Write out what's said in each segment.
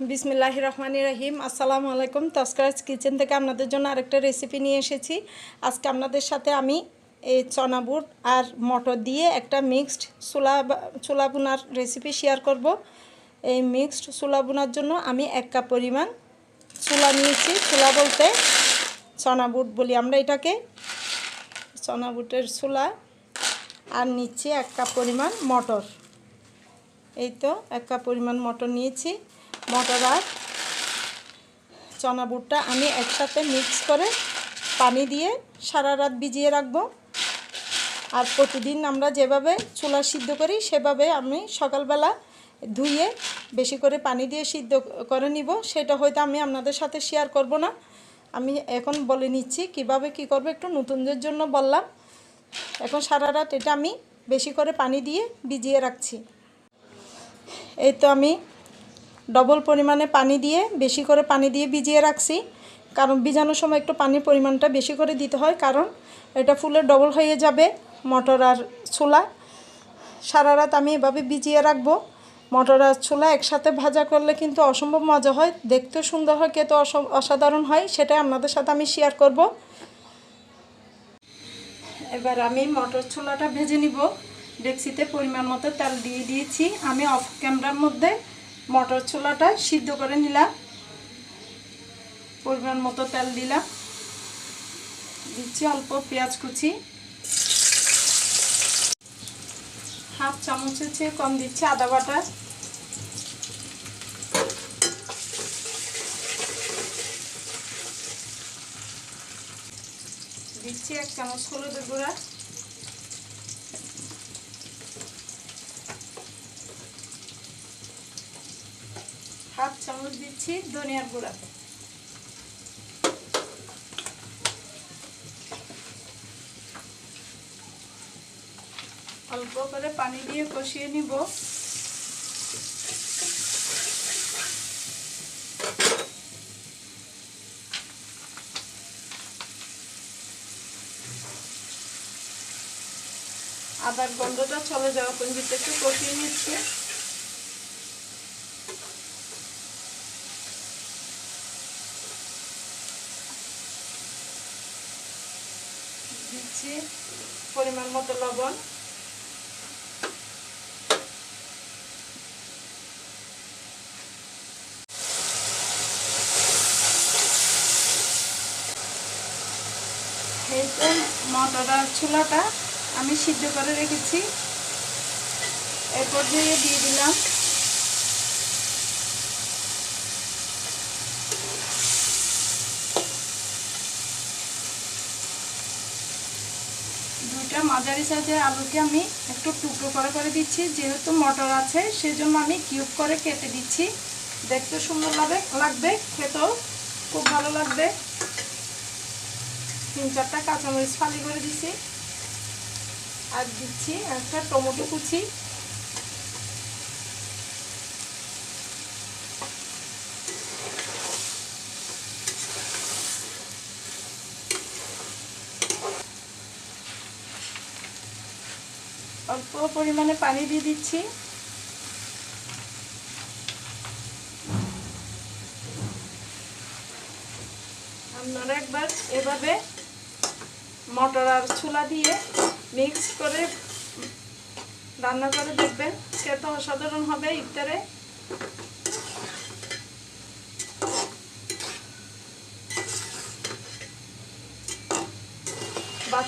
বিসমিল্লাহ রহমানি রহিম। আসসালামু আলাইকুম। তস্করাজ কিচেন থেকে আপনাদের জন্য আরেকটা রেসিপি নিয়ে এসেছি। আজকে আপনাদের সাথে আমি এই চনা বুট আর মটর দিয়ে একটা মিক্সড চুলা চুলা বোনার রেসিপি শেয়ার করব। এই মিক্সড চুলা বোনার জন্য আমি এক কাপ পরিমাণ চুলা নিয়েছি। চুলা বলতে চনা বুট বলি আমরা এটাকে। চনা বুটের চুলা আর নিচ্ছি এক কাপ পরিমাণ মটর। এই তো এক কাপ পরিমাণ মটর নিয়েছি। মটর আর চনা বুটটা আমি একসাথে মিক্স করে পানি দিয়ে সারা রাত ভিজিয়ে রাখব। আর প্রতিদিন আমরা যেভাবে চুলা সিদ্ধ করি, সেভাবে আমি সকালবেলা ধুয়ে বেশি করে পানি দিয়ে সিদ্ধ করে নিব। সেটা হয়তো আমি আপনাদের সাথে শেয়ার করব না। আমি এখন বলে নিচ্ছি কীভাবে কি করব, একটু নতুনদের জন্য বললাম। এখন সারা রাত এটা আমি বেশি করে পানি দিয়ে ভিজিয়ে রাখছি। এই তো আমি ডবল পরিমাণে পানি দিয়ে, বেশি করে পানি দিয়ে ভিজিয়ে রাখছি। কারণ ভিজানোর সময় একটু পানির পরিমাণটা বেশি করে দিতে হয়। কারণ এটা ফুলের ডবল হয়ে যাবে মটর আর ছোলা। সারা রাত আমি এভাবে ভিজিয়ে রাখব। মটর আর ছোলা একসাথে ভাজা করলে কিন্তু অসম্ভব মজা হয়। দেখতেও সুন্দর হয়, খেতে অসাধারণ হয়। সেটাই আপনাদের সাথে আমি শেয়ার করব। এবার আমি মটর ছোলাটা ভেজে নিব। ডেক্সিতে পরিমাণ মতো তেল দিয়ে দিয়েছি। আমি অফ ক্যামেরার মধ্যে মটর ছোলাটা সিদ্ধ করে নিলাম। পরিমাণ মতো তেল দিলাম। দিচ্ছি অল্প পেঁয়াজ কুচি। হাফ চামচের চেয়ে কম দিচ্ছি আদা বাটা। দিচ্ছি এক চামচ হলুদের গুঁড়া। হাফ চামচ দিচ্ছি ধনিয়ার গুঁড়া। অল্প করে পানি দিয়ে কষিয়ে নিব। আদার গন্ধটা চলে যাওয়া পর্যন্ত একটু কষিয়ে নিচ্ছি। দিচ্ছি পরিমাণ মতো লবণ। এই তো ছোলাটা আমি সিদ্ধ করে রেখেছি। এরপর দিয়ে দিয়ে দিলাম দুইটা মাঝারি সাইজের আলুকে আমি একটু টুকরো করে করে দিচ্ছি। যেহেতু মটর আছে, সেজন্য আমি কিউব করে কেটে দিচ্ছি। দেখতে সুন্দর লাগবে লাগবে, খেতেও খুব ভালো লাগবে। তিন চারটা কাঁচামরিচ ফালি করে দিচ্ছি আর দিচ্ছি একটা টমেটো কুচি। অল্প পরিমাণে পানি দিয়ে দিচ্ছি। আপনারা একবার এভাবে মটর আর ছোলা দিয়ে মিক্স করে রান্না করে দেখবেন। তো অসাধারণ হবে ইফতারে।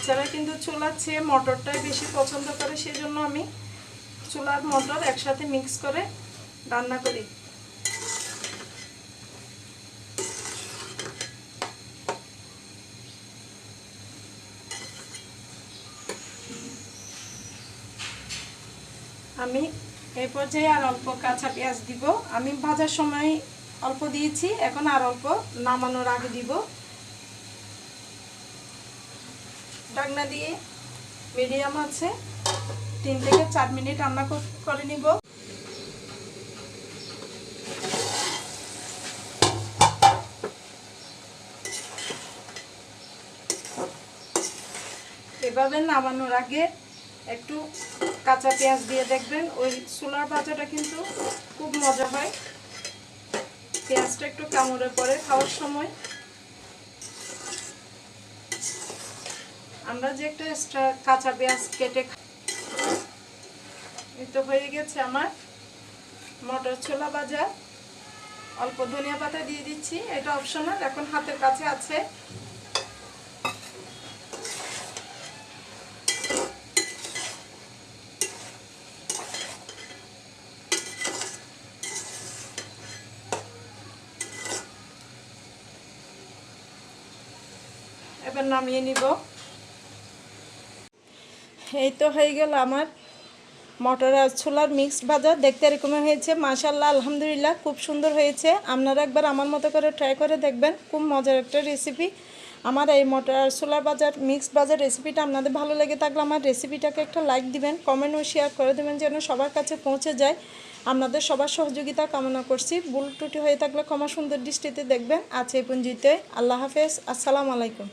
বাচ্চারা কিন্তু চুলার চেয়ে মটরটাই বেশি পছন্দ করে, সেজন্য আমি চুলার মটর একসাথে মিক্স করে রান্না করি। আমি এই পর্যায়ে আর অল্প কাঁচা পেঁয়াজ দিব। আমি ভাজার সময় অল্প দিয়েছি, এখন আর অল্প নামানোর আগে দিব। ডাকনা দিয়ে মিডিয়াম আছে। তিন থেকে চার মিনিট রান্না করে নিব। এভাবে নামানোর আগে একটু কাঁচা পেঁয়াজ দিয়ে দেখবেন। ওই চুলার ভাজাটা কিন্তু খুব মজা হয়। পেঁয়াজটা একটু কামড়ে পরে খাওয়ার সময়। আমরা যে একটা এক্সট্রা কাঁচা পেঁয়াজ কেটে তো হয়ে গেছে আমার মটর ছোলা ভাজা। অল্প ধনিয়া পাতা দিয়ে দিচ্ছি, এটা অপশনাল এখন হাতের কাছে আছে। এবার নামিয়ে নিব। এই তো হয়ে গেল আমার মটর আর ছোলার মিক্সড ভাজা। দেখতে এরকম হয়েছে মাশাল্লাহ আলহামদুলিল্লাহ, খুব সুন্দর হয়েছে। আপনারা একবার আমার মতো করে ট্রাই করে দেখবেন, খুব মজার একটা রেসিপি আমার এই মটর আর ছোলার বাজার মিক্সড বাজার রেসিপিটা আপনাদের ভালো লেগে থাকলে আমার রেসিপিটাকে একটা লাইক দিবেন কমেন্ট ও শেয়ার করে দেবেন যেন সবার কাছে পৌঁছে যায়। আপনাদের সবার সহযোগিতা কামনা করছি। ভুল টুটি হয়ে থাকলে ক্ষমা সুন্দর দৃষ্টিতে দেখবেন। আছে এই পঞ্জিতে আল্লাহ হাফেজ। আসসালামু আলাইকুম।